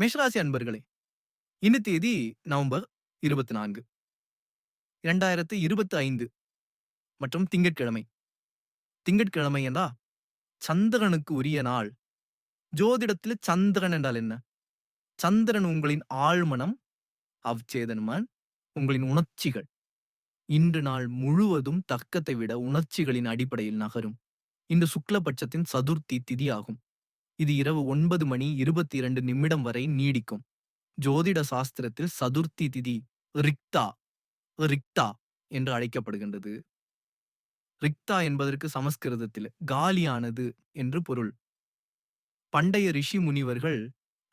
மேஷராசி அன்பர்களே இந்த தேதி நவம்பர் இருபத்தி நான்கு இரண்டாயிரத்து இருபத்தி ஐந்து மற்றும் திங்கட்கிழமை. திங்கட்கிழமை என்றா சந்திரனுக்கு உரிய நாள். ஜோதிடத்தில் சந்திரன் என்றால் என்ன? சந்திரன் உங்களின் ஆழ்மனம் அவ்சேதன்மன் உங்களின் உணர்ச்சிகள். இன்று நாள் முழுவதும் தர்க்கத்தை விட உணர்ச்சிகளின் அடிப்படையில் நகரும். இன்று சுக்லபட்சத்தின் சதுர்த்தி திதி ஆகும் இது இரவு ஒன்பது மணி இருபத்தி இரண்டு நிமிடம் வரை நீடிக்கும். ஜோதிட சாஸ்திரத்தில் சதுர்த்தி திதி ரிக்தா ரிக்தா என்று அழைக்கப்படுகின்றது. ரிக்தா என்பதற்கு சமஸ்கிருதத்தில் காலியானது என்று பொருள். பண்டைய ரிஷி முனிவர்கள்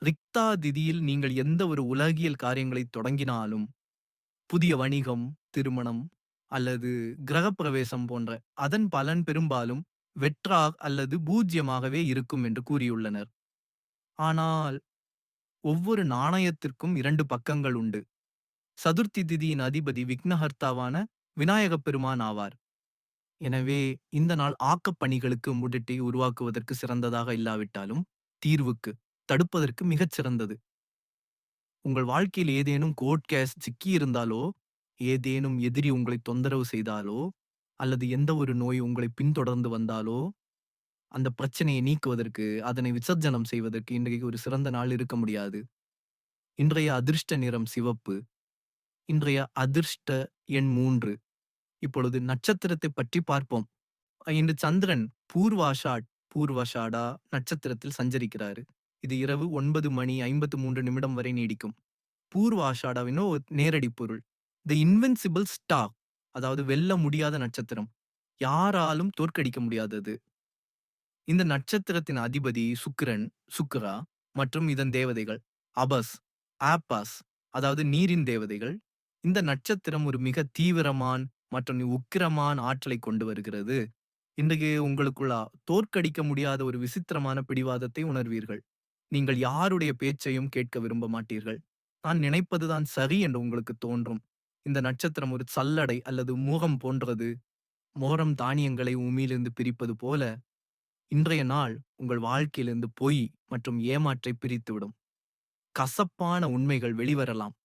ரிக்தா திதியில் நீங்கள் எந்த ஒரு உலகியல் காரியங்களை தொடங்கினாலும் புதிய வணிகம் திருமணம் அல்லது கிரகப்பிரவேசம் போன்ற அதன் பலன் பெரும்பாலும் வெற்றா அல்லது பூஜ்யமாகவே இருக்கும் என்று கூறியுள்ளனர். ஆனால் ஒவ்வொரு நாணயத்திற்கும் இரண்டு பக்கங்கள் உண்டு. சதுர்த்தி திதியின் அதிபதி விக்னஹர்த்தாவான விநாயகப் பெருமான் ஆவார். எனவே இந்த நாள் ஆக்கப் பணிகளுக்கு முடிட்டி உருவாக்குவதற்கு சிறந்ததாக இல்லாவிட்டாலும் தீர்வுக்கு தடுப்பதற்கு மிகச் சிறந்தது. உங்கள் வாழ்க்கையில் ஏதேனும் கோட் கேஸ் சிக்கியிருந்தாலோ ஏதேனும் எதிரி உங்களை தொந்தரவு செய்தாலோ அல்லது எந்த ஒரு நோய் உங்களை பின்தொடர்ந்து வந்தாலோ அந்த பிரச்சனையை நீக்குவதற்கு அதனை விசர்ஜனம் செய்வதற்கு இன்றைக்கு ஒரு சிறந்த நாள் இருக்க முடியாது. இன்றைய அதிர்ஷ்ட நிறம் சிவப்பு. இன்றைய அதிர்ஷ்ட எண் மூன்று. இப்பொழுது நட்சத்திரத்தை பற்றி பார்ப்போம். இன்று சந்திரன் பூர்வாஷாட் பூர்வாஷாடா நட்சத்திரத்தில் சஞ்சரிக்கிறாரு. இது இரவு ஒன்பது மணி ஐம்பத்து மூன்று நிமிடம் வரை நீடிக்கும். பூர்வாஷாடாவினோ நேரடி பொருள். த இன்வென்சிபிள் ஸ்டாக் அதாவது வெல்ல முடியாத நட்சத்திரம். யாராலும் தோற்கடிக்க முடியாதது. இந்த நட்சத்திரத்தின் அதிபதி சுக்கிரன் சுக்ரா மற்றும் இதன் தேவதைகள் அபஸ் ஆப்பாஸ் அதாவது நீரின் தேவதைகள். இந்த நட்சத்திரம் ஒரு மிக தீவிரமான் மற்றும் உக்கிரமான ஆற்றலை கொண்டு வருகிறது. இன்றைக்கு உங்களுக்குள்ள தோற்கடிக்க முடியாத ஒரு விசித்திரமான பிடிவாதத்தை உணர்வீர்கள். நீங்கள் யாருடைய பேச்சையும் கேட்க விரும்ப மாட்டீர்கள். நான் நினைப்பதுதான் சரி என்று உங்களுக்கு தோன்றும். இந்த நட்சத்திரம் ஒரு சல்லடை அல்லது மூகம் போன்றது. மோரம் தானியங்களை உமியிலிருந்து பிரிப்பது போல இன்றைய நாள் உங்கள் வாழ்க்கையிலிருந்து பொய் மற்றும் ஏமாற்றை பிரித்துவிடும். கசப்பான உண்மைகள் வெளிவரலாம்.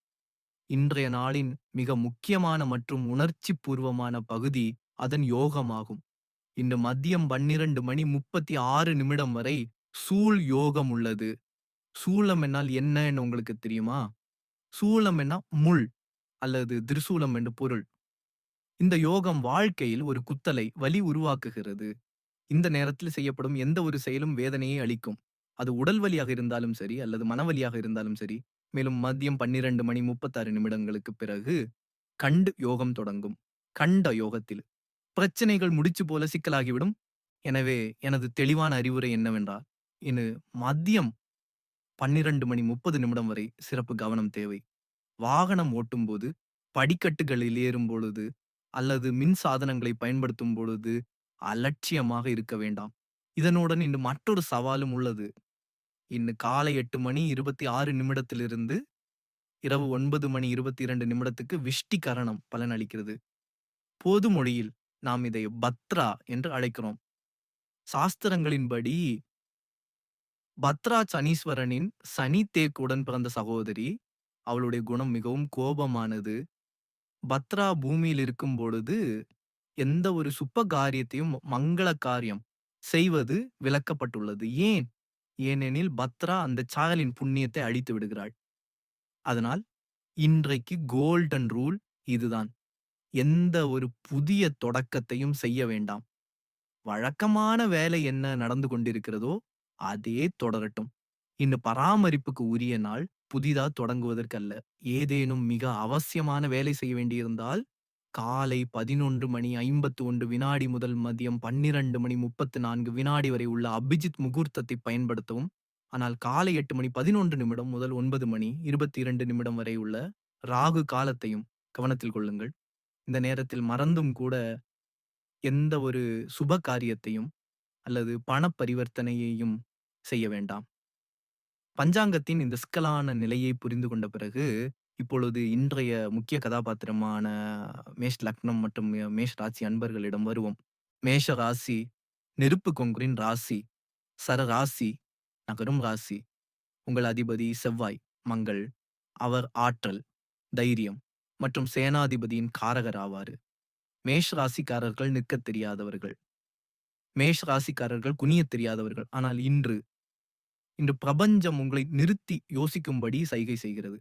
இன்றைய நாளின் மிக முக்கியமான மற்றும் உணர்ச்சி பூர்வமான பகுதி அதன் யோகமாகும். இன்று மதியம் பன்னிரண்டு மணி முப்பத்தி ஆறு நிமிடம் வரை சூழ் யோகம் உள்ளது. சூளம் என்னால் என்னன்னு உங்களுக்கு தெரியுமா? சூளம் என்ன முள். அல்லது திரிசூலம் என்று பொருள். இந்த யோகம் வாழ்க்கையில் ஒரு குத்தலை வலி உருவாக்குகிறது. இந்த நேரத்தில் செய்யப்படும் எந்த ஒரு செயலும் வேதனையை அளிக்கும். அது உடல் வலியாக இருந்தாலும் சரி அல்லது மனவலியாக இருந்தாலும் சரி மேலும் மதியம் பன்னிரண்டு மணி முப்பத்தாறு நிமிடங்களுக்கு பிறகு கண்டு யோகம் தொடங்கும். கண்ட யோகத்தில். பிரச்சனைகள் முடிச்சு போல சிக்கலாகிவிடும். எனவே எனது தெளிவான அறிவுரை என்னவென்றால் இனு மதியம் பன்னிரண்டு மணி முப்பது நிமிடம் வரை சிறப்பு கவனம் தேவை. வாகனம் ஓட்டும்போது படிக்கட்டுகளில் ஏறும் பொழுது அல்லது மின் சாதனங்களை பயன்படுத்தும் பொழுது அலட்சியமாக இருக்க வேண்டாம். இதனுடன் இன்று மற்றொரு சவாலும் உள்ளது. இன்று காலை எட்டு மணி இருபத்தி ஆறு நிமிடத்திலிருந்து இரவு ஒன்பது மணி இருபத்தி இரண்டு நிமிடத்துக்கு விஷ்டி கரணம் பலனளிக்கிறது. பொது மொழியில் நாம் இதை பத்ரா என்று அழைக்கிறோம். சாஸ்திரங்களின்படி பத்ரா சனீஸ்வரனின் சனி தேக்குடன் பிறந்த சகோதரி அவளுடைய குணம் மிகவும் கோபமானது. பத்ரா பூமியில் இருக்கும் பொழுது எந்த ஒரு சுப்ப காரியத்தையும் மங்கள காரியம் செய்வது விளக்கப்பட்டுள்ளது. ஏன்? ஏனெனில் பத்ரா அந்த சாயலின் புண்ணியத்தை அழித்து விடுகிறாள். அதனால் இன்றைக்கு கோல்டன் ரூல் இதுதான். எந்த ஒரு புதிய தொடக்கத்தையும் செய்ய வேண்டாம். வழக்கமான வேலை என்ன நடந்து கொண்டிருக்கிறதோ அதே தொடரட்டும். இன்னும் பராமரிப்புக்கு உரிய நாள் புதிதா தொடங்குவதற்கல்ல. ஏதேனும் மிக அவசியமான வேலை செய்ய வேண்டியிருந்தால் காலை பதினொன்று மணி ஐம்பத்து ஒன்று வினாடி முதல் மதியம் பன்னிரண்டு மணி முப்பத்து நான்கு வினாடி வரை உள்ள அபிஜித் முகூர்த்தத்தை பயன்படுத்தவும் ஆனால் காலை எட்டு மணி பதினொன்று நிமிடம் முதல் ஒன்பது மணி இருபத்தி இரண்டு நிமிடம் வரை உள்ள ராகு காலத்தையும் கவனத்தில் கொள்ளுங்கள். இந்த நேரத்தில் மறந்தும் கூட எந்த ஒரு சுப காரியத்தையும் அல்லது பணப் பரிவர்த்தனையையும் செய்ய வேண்டாம். பஞ்சாங்கத்தின் இந்த சிக்கலான நிலையை புரிந்து கொண்ட பிறகு இப்பொழுது இன்றைய முக்கிய கதாபாத்திரமான மேஷ் லக்னம் மற்றும் மேஷ் ராசி அன்பர்களிடம் வருவோம். மேஷ ராசி நெருப்பு கொங்குரின் ராசி சர ராசி நகரும் ராசி உங்கள் அதிபதி செவ்வாய் மங்கள் அவர் ஆற்றல் தைரியம் மற்றும் சேனாதிபதியின் காரகர் ஆவாரு. மேஷ ராசிக்காரர்கள் நிற்கத் தெரியாதவர்கள். மேஷ ராசிக்காரர்கள் குனியத் தெரியாதவர்கள். ஆனால் இன்று இன்று பிரபஞ்சம் உங்களை நிறுத்தி யோசிக்கும்படி சைகை செய்கிறது.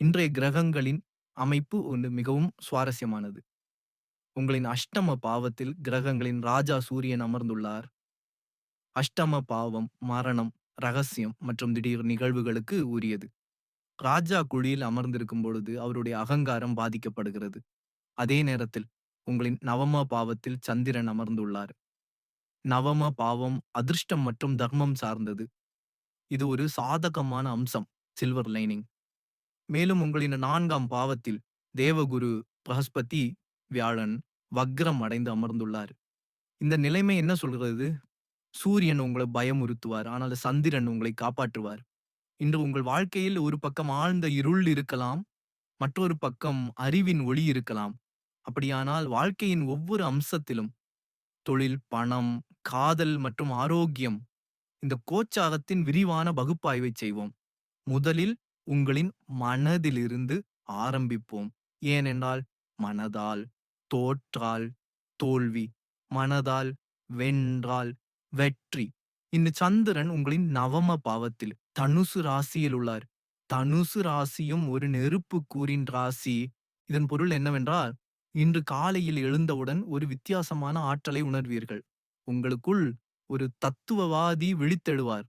இன்றைய கிரகங்களின் அமைப்பு ஒன்று மிகவும் சுவாரஸ்யமானது. உங்களின் அஷ்டம பாவத்தில் கிரகங்களின் ராஜா சூரியன் அமர்ந்துள்ளார். அஷ்டம பாவம் மரணம் ரகசியம் மற்றும் திடீர் நிகழ்வுகளுக்கு உரியது. ராஜா குழியில் அமர்ந்திருக்கும் பொழுது அவருடைய அகங்காரம் பாதிக்கப்படுகிறது. அதே நேரத்தில் உங்களின் நவம பாவத்தில் சந்திரன் அமர்ந்துள்ளார். நவம பாவம் அதிர்ஷ்டம் மற்றும் தர்மம் சார்ந்தது. இது ஒரு சாதகமான அம்சம் சில்வர் லைனிங் மேலும் உங்களின் நான்காம் பாவத்தில் தேவகுரு பிரகஸ்பதி வியாழன் வக்ரம் அடைந்து அமர்ந்துள்ளார். இந்த நிலைமை என்ன சொல்கிறது? சூரியன் உங்களை பயமுறுத்துவார் ஆனால் சந்திரன் உங்களை காப்பாற்றுவார். இன்று உங்கள் வாழ்க்கையில் ஒரு பக்கம் ஆழ்ந்த இருள் இருக்கலாம் மற்றொரு பக்கம் அறிவின் ஒளி இருக்கலாம். அப்படியானால் வாழ்க்கையின் ஒவ்வொரு அம்சத்திலும் தொழில் பணம் காதல் மற்றும் ஆரோக்கியம் இந்த கோச்சாரத்தின் விரிவான பகுப்பாய்வை செய்வோம். முதலில் உங்களின் மனதிலிருந்து ஆரம்பிப்போம். ஏனென்றால் மனதால் தோற்றால் தோல்வி மனதால் வென்றால் வெற்றி. இந்த சந்திரன் உங்களின் நவம பாவத்தில் தனுசு ராசியில் உள்ளார். தனுசு ராசியும் ஒரு நெருப்பு கூறின் ராசி. இதன் பொருள் என்னவென்றால் இன்று காலையில் எழுந்தவுடன் ஒரு வித்தியாசமான ஆற்றலை உணர்வீர்கள். உங்களுக்குள் ஒரு தத்துவவாதி விழித்தெழுவார்.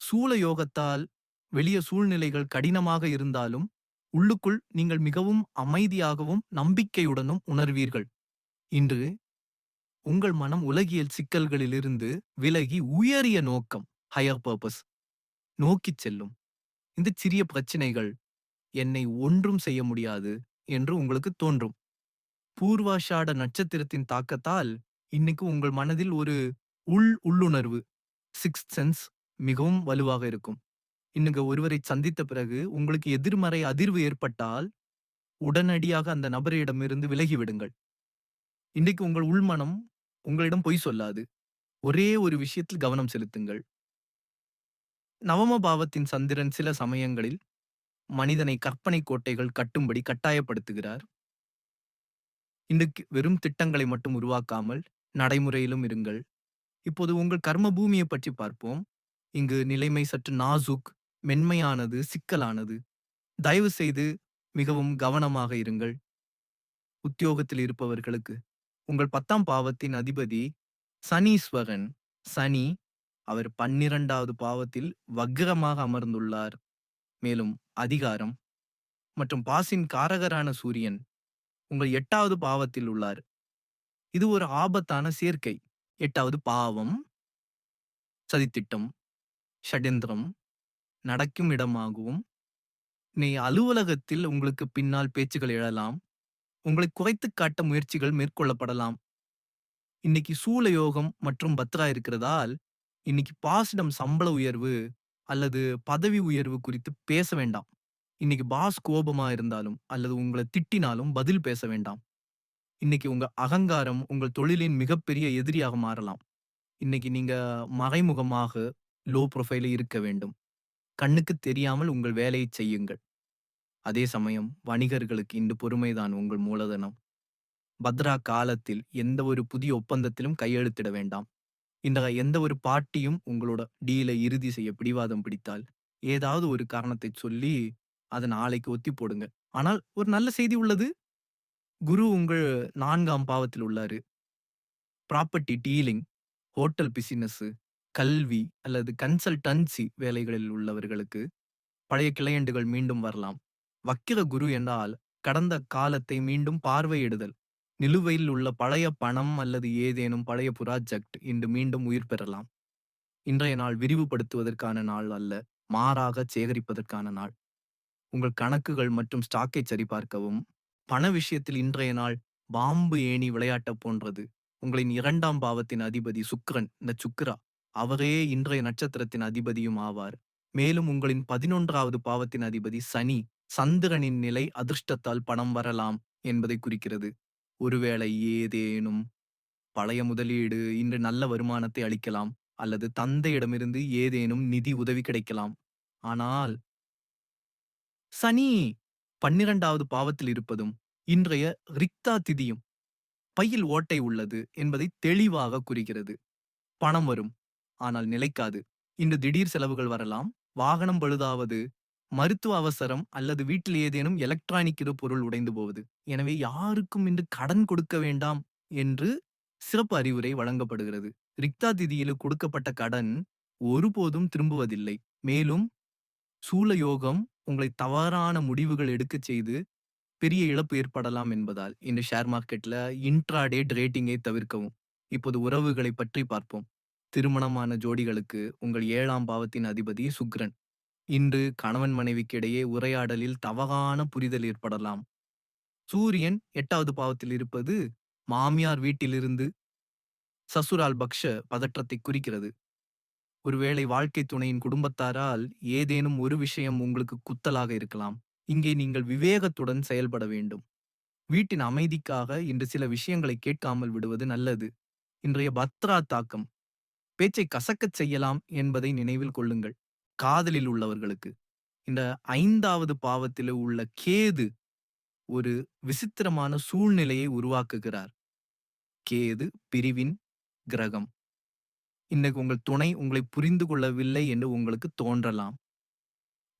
சூழ யோகத்தால் வெளிய சூழ்நிலைகள் கடினமாக இருந்தாலும் உள்ளுக்குள் நீங்கள் மிகவும் அமைதியாகவும் நம்பிக்கையுடனும் உணர்வீர்கள். இன்று உங்கள் மனம் உலகியல் சிக்கல்களிலிருந்து விலகி உயரிய நோக்கம் ஹையர் பர்பஸ் நோக்கிச் செல்லும். இந்த சிறிய பிரச்சனைகள் என்னை ஒன்றும் செய்ய முடியாது என்று உங்களுக்கு தோன்றும். பூர்வாஷாட நட்சத்திரத்தின் தாக்கத்தால் இன்னைக்கு உங்கள் மனதில் ஒரு உள் உள்ளுணர்வு சிக்ஸ் சென்ஸ் மிகவும் வலுவாக இருக்கும். இன்னுங்க ஒருவரை சந்தித்த பிறகு உங்களுக்கு எதிர்மறை அதிர்வு ஏற்பட்டால் உடனடியாக அந்த நபரிடமிருந்து விலகிவிடுங்கள் இன்னைக்கு உங்கள் உள்மனம் உங்களிடம் பொய் சொல்லாது. ஒரே ஒரு விஷயத்தில் கவனம் செலுத்துங்கள். நவம பாவத்தின் சந்திரன் சில சமயங்களில் மனிதனை கற்பனை கோட்டைகள் கட்டும்படி கட்டாயப்படுத்துகிறார். இன்றைக்கு வெறும் திட்டங்களை மட்டும் உருவாக்காமல் நடைமுறையிலும் இருங்கள். இப்போது உங்கள் கர்ம பூமியை பற்றி பார்ப்போம். இங்கு நிலைமை சற்று நாசுக் மென்மையானது சிக்கலானது. தயவு செய்து மிகவும் கவனமாக இருங்கள். உத்தியோகத்தில் இருப்பவர்களுக்கு. உங்கள் பத்தாம் பாவத்தின் அதிபதி சனீஸ்வரன். சனி அவர் பன்னிரண்டாவது பாவத்தில் வக்ரமாக அமர்ந்துள்ளார். மேலும் அதிகாரம் மற்றும் பாசின் காரகரான சூரியன் உங்கள் எட்டாவது பாவத்தில் உள்ளார். இது ஒரு ஆபத்தான சேர்க்கை. எட்டாவது பாவம் சதித்திட்டம் ஷடெந்திரம் நடக்கும் இடமாகவும் நீ அலுவலகத்தில் உங்களுக்கு பின்னால் பேச்சுகள் எழலாம். உங்களை குறைத்து காட்ட முயற்சிகள் மேற்கொள்ளப்படலாம். இன்னைக்கு சூழ யோகம் மற்றும் பத்ரா இருக்கிறதால் இன்னைக்கு பாசிடம் சம்பள உயர்வு அல்லது பதவி உயர்வு குறித்து பேச வேண்டாம். இன்னைக்கு பாஸ் கோபமா இருந்தாலும் அல்லது உங்களை திட்டினாலும் பதில் பேச வேண்டாம். இன்னைக்கு உங்க அகங்காரம் உங்கள் தொழிலின் மிகப்பெரிய எதிரியாக மாறலாம். இன்னைக்கு நீங்க மறைமுகமாக லோ ப்ரொஃபைல இருக்க வேண்டும். கண்ணுக்கு தெரியாமல் உங்கள் வேலையை செய்யுங்கள். அதே சமயம் வணிகர்களுக்கு இன்று பொறுமைதான் உங்கள் மூலதனம். பத்ரா காலத்தில் எந்த ஒரு புதிய ஒப்பந்தத்திலும் கையெழுத்திட வேண்டாம். இந்த எந்த ஒரு பாட்டியும் உங்களோட டீலை இறுதி செய்ய பிடிவாதம் பிடித்தால் ஏதாவது ஒரு காரணத்தை சொல்லி அதை நாளைக்கு ஒத்தி போடுங்க ஆனால் ஒரு நல்ல செய்தி உள்ளது. குரு உங்கள் நான்காம் பாவத்தில் உள்ளாரு. ப்ராப்பர்ட்டி டீலிங் ஹோட்டல் பிசினஸ் கல்வி அல்லது கன்சல்டன்சி வேலைகளில் உள்ளவர்களுக்கு பழைய கிளையண்டுகள் மீண்டும் வரலாம். வக்கிர குரு என்றால் கடந்த காலத்தை மீண்டும் பார்வையிடுதல். நிலுவையில் உள்ள பழைய பணம் அல்லது ஏதேனும் பழைய புராஜெக்ட் இன்று மீண்டும் உயிர் பெறலாம். இன்றைய நாள் விரிவுபடுத்துவதற்கான நாள் அல்ல மாறாக சேகரிப்பதற்கான நாள். உங்கள் கணக்குகள் மற்றும் ஸ்டாக்கை சரிபார்க்கவும் பண விஷயத்தில் இன்றைய நாள் பாம்பு ஏணி விளையாட்ட போன்றது. உங்களின் இரண்டாம் பாவத்தின் அதிபதி சுக்ரன் இந்த சுக்கிரா அவரே இன்றைய நட்சத்திரத்தின் அதிபதியும் ஆவார். மேலும் உங்களின் பதினொன்றாவது பாவத்தின் அதிபதி சனி சந்திரனின் நிலை அதிர்ஷ்டத்தால் பணம் வரலாம் என்பதை குறிக்கிறது. ஒருவேளை ஏதேனும் பழைய முதலீடு இன்று நல்ல வருமானத்தை அளிக்கலாம் அல்லது தந்தையிடமிருந்து ஏதேனும் நிதி உதவி கிடைக்கலாம். ஆனால் சனி பன்னிரண்டாவது பாவத்தில் இருப்பதும் இன்றைய ரிக்தா திதியும் பையில் ஓட்டை உள்ளது என்பதை தெளிவாக குறிக்கிறது பணம் வரும் ஆனால் நிலைக்காது. இன்று திடீர் செலவுகள் வரலாம். வாகனம் பழுதாவது மருத்துவ அவசரம் அல்லது வீட்டில் ஏதேனும் எலக்ட்ரானிக் இரு பொருள் உடைந்து போவது. எனவே யாருக்கும் இன்று கடன் கொடுக்க வேண்டாம் என்று சிறப்பு அறிவுரை வழங்கப்படுகிறது. ரிக்தா திதியில் கொடுக்கப்பட்ட கடன் ஒருபோதும் திரும்புவதில்லை. மேலும் சூலயோகம் உங்களை தவறான முடிவுகள் எடுக்கச் செய்து பெரிய இழப்பு ஏற்படலாம் என்பதால் இந்த ஷேர் மார்க்கெட்ல இன்ட்ராடே ட்ரேட்டிங்கை தவிர்க்கவும். இப்போது உறவுகளை பற்றி பார்ப்போம். திருமணமான ஜோடிகளுக்கு உங்கள் ஏழாம் பாவத்தின் அதிபதி சுக்ரன். இன்று கணவன் மனைவிக்கு இடையே உரையாடலில் தவறான புரிதல் ஏற்படலாம். சூரியன் எட்டாவது பாவத்தில் இருப்பது மாமியார் வீட்டிலிருந்து சசுரால் பக்ஷ பதற்றத்தை குறிக்கிறது. ஒருவேளை வாழ்க்கை துணையின் குடும்பத்தாரால் ஏதேனும் ஒரு விஷயம் உங்களுக்கு குத்தலாக இருக்கலாம். இங்கே நீங்கள் விவேகத்துடன் செயல்பட வேண்டும். வீட்டின் அமைதிக்காக இன்று சில விஷயங்களை கேட்காமல் விடுவது நல்லது. இன்றைய பத்ரா தாக்கம். பேச்சை கசக்கச் செய்யலாம் என்பதை நினைவில் கொள்ளுங்கள். காதலில் உள்ளவர்களுக்கு. இந்த ஐந்தாவது பாவத்தில் உள்ள கேது ஒரு விசித்திரமான சூழ்நிலையை உருவாக்குகிறார். கேது பிரிவின் கிரகம். இன்னைக்கு உங்கள் துணை உங்களை புரிந்து கொள்ளவில்லை என்று உங்களுக்கு தோன்றலாம்.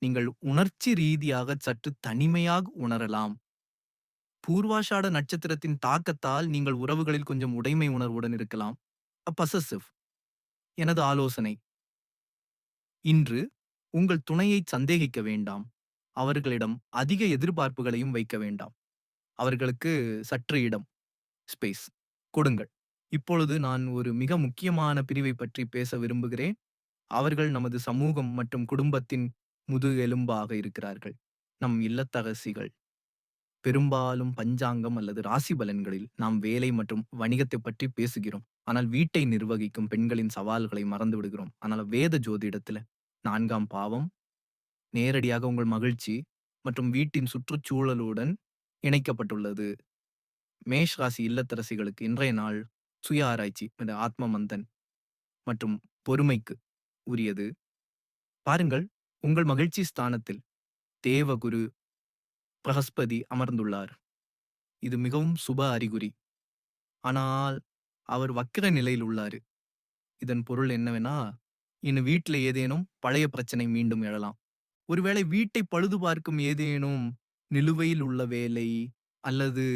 நீங்கள் உணர்ச்சி ரீதியாக சற்று தனிமையாக உணரலாம். பூர்வாஷாட நட்சத்திரத்தின் தாக்கத்தால் நீங்கள் உறவுகளில் கொஞ்சம் உடைமை உணர்வுடன் இருக்கலாம். பசசிவ் எனது ஆலோசனை. இன்று உங்கள் துணையை சந்தேகிக்க வேண்டாம். அவர்களிடம் அதிக எதிர்பார்ப்புகளையும் வைக்க வேண்டாம். அவர்களுக்கு சற்று இடம் ஸ்பேஸ் கொடுங்கள். இப்பொழுது நான் ஒரு மிக முக்கியமான பிரிவை பற்றி பேச விரும்புகிறேன். அவர்கள் நமது சமூகம் மற்றும் குடும்பத்தின் முதுகெலும்பாக இருக்கிறார்கள். நம் இல்லத்தரசிகள். பெரும்பாலும் பஞ்சாங்கம் அல்லது ராசி பலன்களில் நாம் வேலை மற்றும் வணிகத்தை பற்றி பேசுகிறோம். ஆனால் வீட்டை நிர்வகிக்கும் பெண்களின் சவால்களை மறந்து விடுகிறோம் ஆனால் வேத ஜோதிடத்துல நான்காம் பாவம் நேரடியாக உங்கள் மகிழ்ச்சி மற்றும் வீட்டின் சுற்றுச்சூழலுடன் இணைக்கப்பட்டுள்ளது. மேஷ் ராசி இல்லத்தரசிகளுக்கு இன்றைய நாள் சுய ஆராய்ச்சி இந்த ஆத்ம மந்தன் மற்றும் பொறுமைக்கு உரியது. பாருங்கள் உங்கள் மகிழ்ச்சி ஸ்தானத்தில் தேவகுரு பிரகஸ்பதி அமர்ந்துள்ளார். இது மிகவும் சுப அறிகுறி. ஆனால் அவர் வக்கிர நிலையில் உள்ளாரு. இதன் பொருள் என்னவென்னா இனி வீட்டில் ஏதேனும் பழைய பிரச்சனை மீண்டும் எழலாம். ஒருவேளை வீட்டை பழுது பார்க்கும் ஏதேனும் நிலுவையில் உள்ள வேலை அல்லது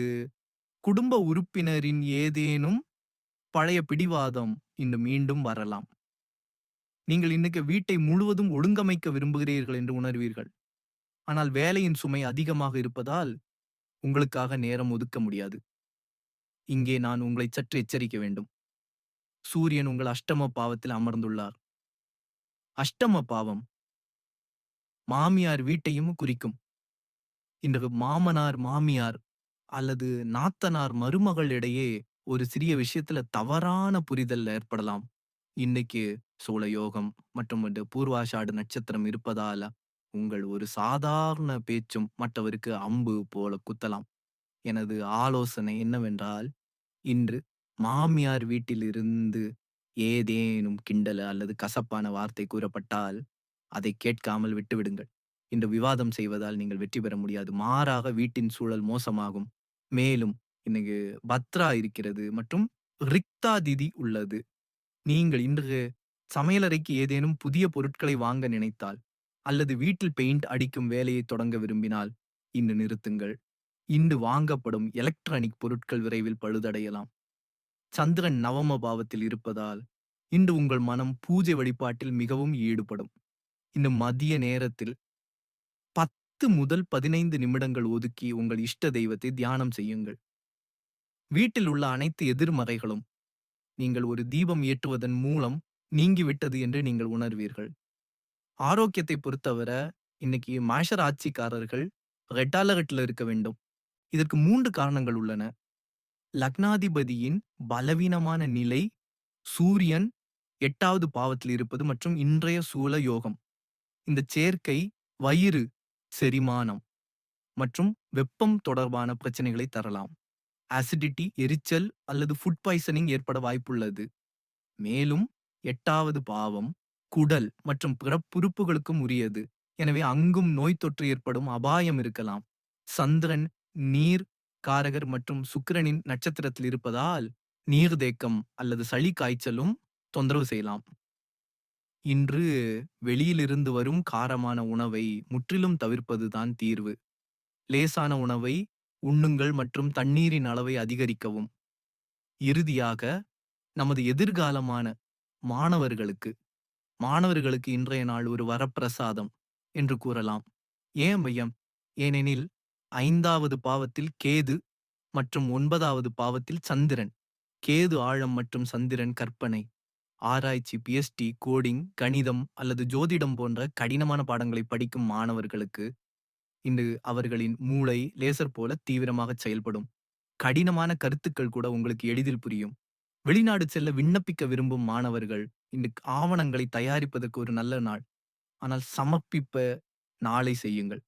குடும்ப உறுப்பினரின் ஏதேனும் பழைய பிடிவாதம் இன்று மீண்டும் வரலாம். நீங்கள் இன்னைக்கு வீட்டை முழுவதும் ஒழுங்கமைக்க விரும்புகிறீர்கள் என்று உணர்வீர்கள். ஆனால் வேலையின் சுமை அதிகமாக இருப்பதால் உங்களுக்காக நேரம் ஒதுக்க முடியாது. இங்கே நான் உங்களை சற்று எச்சரிக்க வேண்டும். சூரியன் உங்கள் அஷ்டம பாவத்தில் அமர்ந்துள்ளார். அஷ்டம பாவம் மாமியார் வீட்டையும் குறிக்கும். இன்று மாமனார் மாமியார் அல்லது நாத்தனார் மருமகள் இடையே ஒரு சிறிய விஷயத்துல தவறான புரிதல் ஏற்படலாம். இன்னைக்கு சூளயோகம் மற்றும் பூர்வாஷாடு நட்சத்திரம் இருப்பதால உங்கள் ஒரு சாதாரண பேச்சும் மற்றவருக்கு அம்பு போல குத்தலாம். எனது ஆலோசனை என்னவென்றால் இன்று மாமியார் வீட்டிலிருந்து ஏதேனும் கிண்டல் அல்லது கசப்பான வார்த்தை கூறப்பட்டால் அதை கேட்காமல் விட்டுவிடுங்கள். இன்று விவாதம் செய்வதால் நீங்கள் வெற்றி பெற முடியாது. மாறாக வீட்டின் சூழல் மோசமாகும். மேலும் இன்னைக்கு பத்ரா இருக்கிறது மற்றும் ரிக்தா திதி உள்ளது. நீங்கள் இன்று சமையலறைக்கு ஏதேனும் புதிய பொருட்களை வாங்க நினைத்தால் அல்லது வீட்டில் பெயிண்ட் அடிக்கும் வேலையை தொடங்க விரும்பினால் இன்று நிறுத்துங்கள். இன்று வாங்கப்படும் எலக்ட்ரானிக் பொருட்கள் விரைவில் பழுதடையலாம். சந்திரன் நவம பாவத்தில் இருப்பதால் இன்று உங்கள் மனம் பூஜை வழிபாட்டில் மிகவும் ஈடுபடும். இந்த மதிய நேரத்தில் பத்து முதல் பதினைந்து நிமிடங்கள் ஒதுக்கி உங்கள் இஷ்ட தெய்வத்தை தியானம் செய்யுங்கள். வீட்டில் உள்ள அனைத்து எதிர்மறைகளும் நீங்கள் ஒரு தீபம் ஏற்றுவதன் மூலம் நீங்கிவிட்டது என்று நீங்கள் உணர்வீர்கள். ஆரோக்கியத்தை பொறுத்தவரை இன்னைக்கு மாஷர் ஆட்சிக்காரர்கள் ரெட் அலர்ட்ல இருக்க வேண்டும். இதற்கு மூன்று காரணங்கள் உள்ளன. லக்னாதிபதியின் பலவீனமான நிலை சூரியன் எட்டாவது பாவத்தில் இருப்பது மற்றும் இன்றைய சூழ யோகம். இந்த சேர்க்கை வயிறு செரிமானம் மற்றும் வெப்பம் தொடர்பான பிரச்சனைகளை தரலாம். அசிடிட்டி எரிச்சல் அல்லது ஃபுட் பாய்சனிங் ஏற்பட வாய்ப்புள்ளது. மேலும் எட்டாவது பாவம் குடல் மற்றும் பிறப்புறுப்புகளுக்கும் உரியது. எனவே அங்கும் நோய் தொற்று ஏற்படும் அபாயம் இருக்கலாம். சந்திரன் நீர் காரகர் மற்றும் சுக்கிரனின் நட்சத்திரத்தில் இருப்பதால் நீர்தேக்கம் அல்லது சளி காய்ச்சலும் தொந்தரவு செய்யலாம். இன்று வெளியிலிருந்து வரும் காரமான உணவை முற்றிலும் தவிர்ப்பதுதான் தீர்வு. லேசான உணவை உண்ணுங்கள் மற்றும் தண்ணீரின் அளவை அதிகரிக்கவும். இறுதியாக நமது எதிர்காலமான மாணவர்களுக்கு மாணவர்களுக்கு இன்றைய நாள் ஒரு வரப்பிரசாதம் என்று கூறலாம். ஏன் பையம் ஏனெனில் ஐந்தாவது பாவத்தில் கேது மற்றும் ஒன்பதாவது பாவத்தில் சந்திரன். கேது ஆழம் மற்றும் சந்திரன் கற்பனை. ஆராய்ச்சி பிஎஸ்டி கோடிங் கணிதம் அல்லது ஜோதிடம் போன்ற கடினமான பாடங்களை படிக்கும் மாணவர்களுக்கு இன்று அவர்களின் மூளை லேசர் போல தீவிரமாக செயல்படும். கடினமான கருத்துக்கள் கூட உங்களுக்கு எளிதில் புரியும். வெளிநாடு செல்ல விண்ணப்பிக்க விரும்பும் மாணவர்கள் இன்று ஆவணங்களை தயாரிப்பதற்கு ஒரு நல்ல நாள். ஆனால் சமர்ப்பிப்ப நாளை செய்யுங்கள்.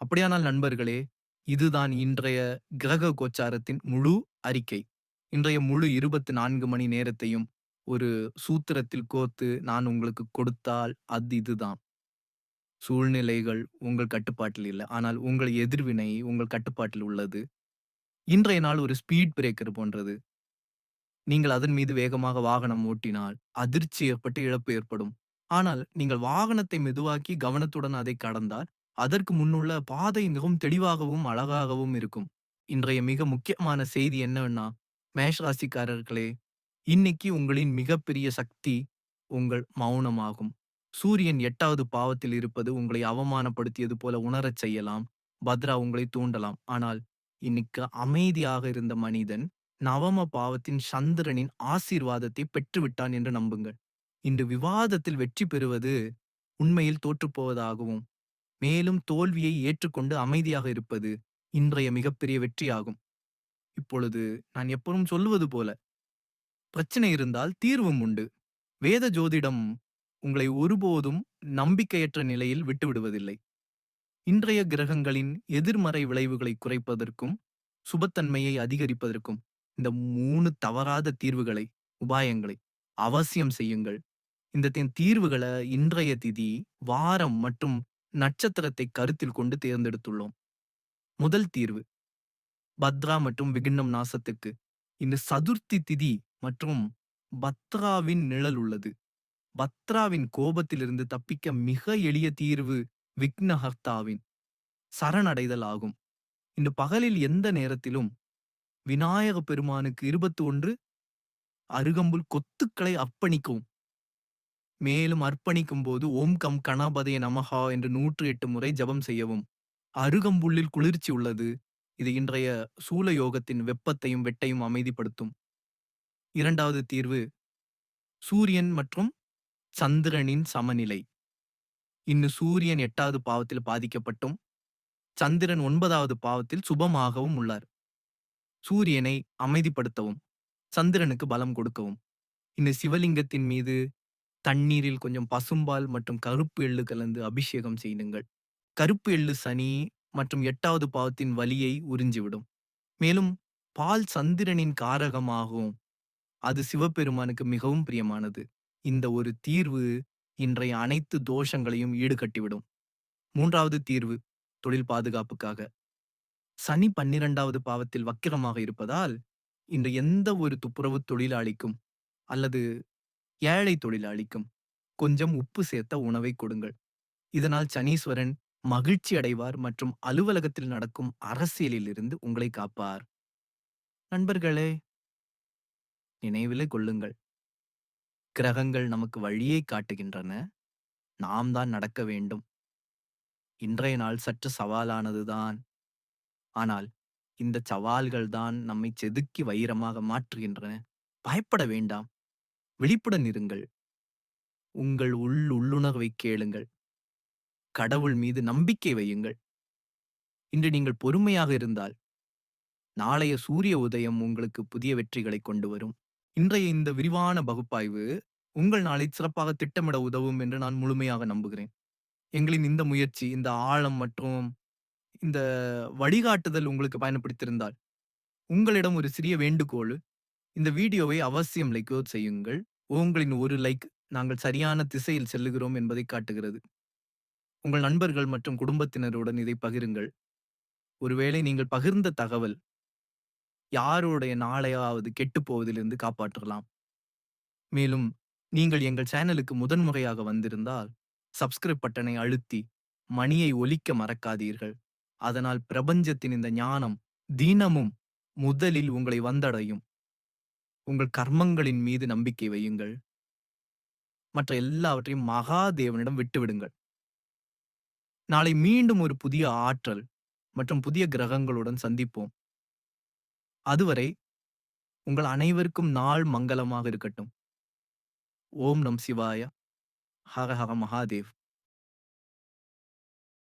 அப்படியானால் நண்பர்களே இதுதான் இன்றைய கிரக கோச்சாரத்தின் முழு அறிக்கை. இன்றைய முழு இருபத்தி நான்கு மணி நேரத்தையும் ஒரு சூத்திரத்தில் கோர்த்து நான் உங்களுக்கு கொடுத்தால் அது இதுதான். சூழ்நிலைகள் உங்கள் கட்டுப்பாட்டில் இல்லை. ஆனால் உங்கள் எதிர்வினை உங்கள் கட்டுப்பாட்டில் உள்ளது. இன்றைய நாள் ஒரு ஸ்பீட் பிரேக்கர் போன்றது. நீங்கள் அதன் மீது வேகமாக வாகனம் ஓட்டினால் அதிர்ச்சி ஏற்பட்டு இழப்பு ஏற்படும். ஆனால் நீங்கள் வாகனத்தை மெதுவாக்கி கவனத்துடன் அதை கடந்தால் அதற்கு முன்னுள்ள பாதை மிகவும் தெளிவாகவும் அழகாகவும் இருக்கும். இன்றைய மிக முக்கியமான செய்தி என்னவென்னா, மேஷ ராசிக்காரர்களே இன்னைக்கு உங்களின் மிகப்பெரிய சக்தி உங்கள் மௌனமாகும். சூரியன் எட்டாவது பாவத்தில் இருப்பது உங்களை அவமானப்படுத்தியது போல உணரச் செய்யலாம். பத்ரா உங்களை தூண்டலாம். ஆனால் இன்னைக்கு அமைதியாக இருந்த மனிதன் நவம பாவத்தின் சந்திரனின் ஆசீர்வாதத்தை பெற்றுவிட்டான் என்று நம்புங்கள். இன்று விவாதத்தில் வெற்றி பெறுவது உண்மையில் தோற்றுப்போவதாகவும் மேலும் தோல்வியை ஏற்றுக்கொண்டு அமைதியாக இருப்பது இன்றைய மிகப்பெரிய வெற்றியாகும். இப்பொழுது நான் எப்பவும் சொல்லுவது போல பிரச்சனை இருந்தால் தீர்வும் உண்டு. வேத ஜோதிடம் உங்களை ஒருபோதும் நம்பிக்கையற்ற நிலையில் விட்டுவிடுவதில்லை. இன்றைய கிரகங்களின் எதிர்மறை விளைவுகளை குறைப்பதற்கும் சுபத்தன்மையை அதிகரிப்பதற்கும் இந்த மூணு தவறாத தீர்வுகளை உபாயங்களை அவசியம் செய்யுங்கள். இந்த தீர்வுகளை இன்றைய திதி வாரம் மற்றும் நட்சத்திரத்தை கருத்தில் கொண்டு தேர்ந்தெடுத்துள்ளோம். முதல் தீர்வு பத்ரா மற்றும் விகிண்ணம் நாசத்துக்கு. இந்த சதுர்த்தி திதி மற்றும் பத்ராவின் நிழல் உள்ளது. பத்ராவின் கோபத்திலிருந்து தப்பிக்க மிக எளிய தீர்வு விக்னஹர்த்தாவின் சரணடைதல் ஆகும் இன்று பகலில் எந்த நேரத்திலும் விநாயக பெருமானுக்கு இருபத்தி ஒன்று அருகம்புல் கொத்துக்களை அர்ப்பணிக்கவும். மேலும் அர்ப்பணிக்கும் போது ஓம் கம் கணபதய நமஹா என்று நூற்று எட்டு முறை ஜெபம் செய்யவும். அருகம்புல்லில் குளிர்ச்சி உள்ளது. இது இன்றைய சூல யோகத்தின் வெப்பத்தையும் வெட்டையும் அமைதிப்படுத்தும். இரண்டாவது தீர்வு சூரியன் மற்றும் சந்திரனின் சமநிலை. இன்னு சூரியன் எட்டாவது பாவத்தில் பாதிக்கப்பட்டும் சந்திரன் ஒன்பதாவது பாவத்தில் சுபமாகவும் உள்ளார். சூரியனை அமைதிப்படுத்தவும் சந்திரனுக்கு பலம் கொடுக்கவும். இந்த சிவலிங்கத்தின் மீது தண்ணீரில் கொஞ்சம் பசும்பால் மற்றும் கருப்பு எள்ளு கலந்து அபிஷேகம் செய்யுங்கள். கருப்பு எள்ளு சனி மற்றும் எட்டாவது பாவத்தின் வலியை உறிஞ்சிவிடும். மேலும் பால் சந்திரனின் காரகமாகவும் அது சிவபெருமானுக்கு மிகவும் பிரியமானது. இந்த ஒரு தீர்வு இன்றைய அனைத்து தோஷங்களையும் ஈடுகட்டிவிடும். மூன்றாவது தீர்வு தொழில் பாதுகாப்புக்காக. சனி பன்னிரண்டாவது பாவத்தில் வக்கிரமாக இருப்பதால் இன்று எந்த ஒரு துப்புரவு தொழிலாளிக்கும் அல்லது ஏழை தொழிலாளிக்கும் கொஞ்சம் உப்பு சேர்த்த உணவை கொடுங்கள். இதனால் சனீஸ்வரன் மகிழ்ச்சி அடைவார் மற்றும் அலுவலகத்தில் நடக்கும் அரசியலிலிருந்து உங்களை காப்பார். நண்பர்களே நினைவிலே கொள்ளுங்கள். கிரகங்கள் நமக்கு வழியை காட்டுகின்றன. நாம் தான் நடக்க வேண்டும். இன்றைய நாள் சற்று சவாலானதுதான் ஆனால் இந்த சவால்கள் தான் நம்மை செதுக்கி வைரமாக மாற்றுகின்றன. பயப்பட வேண்டாம். விழிப்புடன் இருங்கள். உங்கள் உள் உள்ளுணர்வை கேளுங்கள். கடவுள் மீது நம்பிக்கை வையுங்கள். இன்று நீங்கள் பொறுமையாக இருந்தால் நாளைய சூரிய உதயம் உங்களுக்கு புதிய வெற்றிகளை கொண்டு வரும். இன்றைய இந்த விரிவான பகுப்பாய்வு உங்கள் நாளை சிறப்பாக திட்டமிட உதவும் என்று நான் முழுமையாக நம்புகிறேன் எங்களின் இந்த முயற்சி இந்த ஆழம் மற்றும் இந்த வழிகாட்டுதல் உங்களுக்கு பயன்படுத்தியிருந்தால் உங்களிடம் ஒரு சிறிய வேண்டுகோள் இந்த வீடியோவை அவசியம் லைக் செய்யுங்கள் உங்களின் ஒரு லைக் நாங்கள் சரியான திசையில் செல்லுகிறோம் என்பதை காட்டுகிறது. உங்கள் நண்பர்கள் மற்றும் குடும்பத்தினருடன் இதை பகிருங்கள். ஒருவேளை நீங்கள் பகிர்ந்த தகவல் யாருடைய நாளையாவது கெட்டுப் போவதிலிருந்து காப்பாற்றலாம். மேலும் நீங்கள் எங்கள் சேனலுக்கு முதன்முறையாக வந்திருந்தால் சப்ஸ்கிரைப் பட்டனை அழுத்தி மணியை ஒலிக்க மறக்காதீர்கள். அதனால் பிரபஞ்சத்தின் இந்த ஞானம் தினமும் முதலில் உங்களை வந்தடையும். உங்கள் கர்மங்களின் மீது நம்பிக்கை வையுங்கள். மற்ற எல்லாவற்றையும் மகாதேவனிடம் விட்டுவிடுங்கள். நாளை மீண்டும் ஒரு புதிய ஆற்றல் மற்றும் புதிய கிரகங்களுடன் சந்திப்போம். அதுவரை உங்கள் அனைவருக்கும் நாள் மங்களமாக இருக்கட்டும். ஓம் நம் சிவாய. ஹர ஹர மகாதேவ்.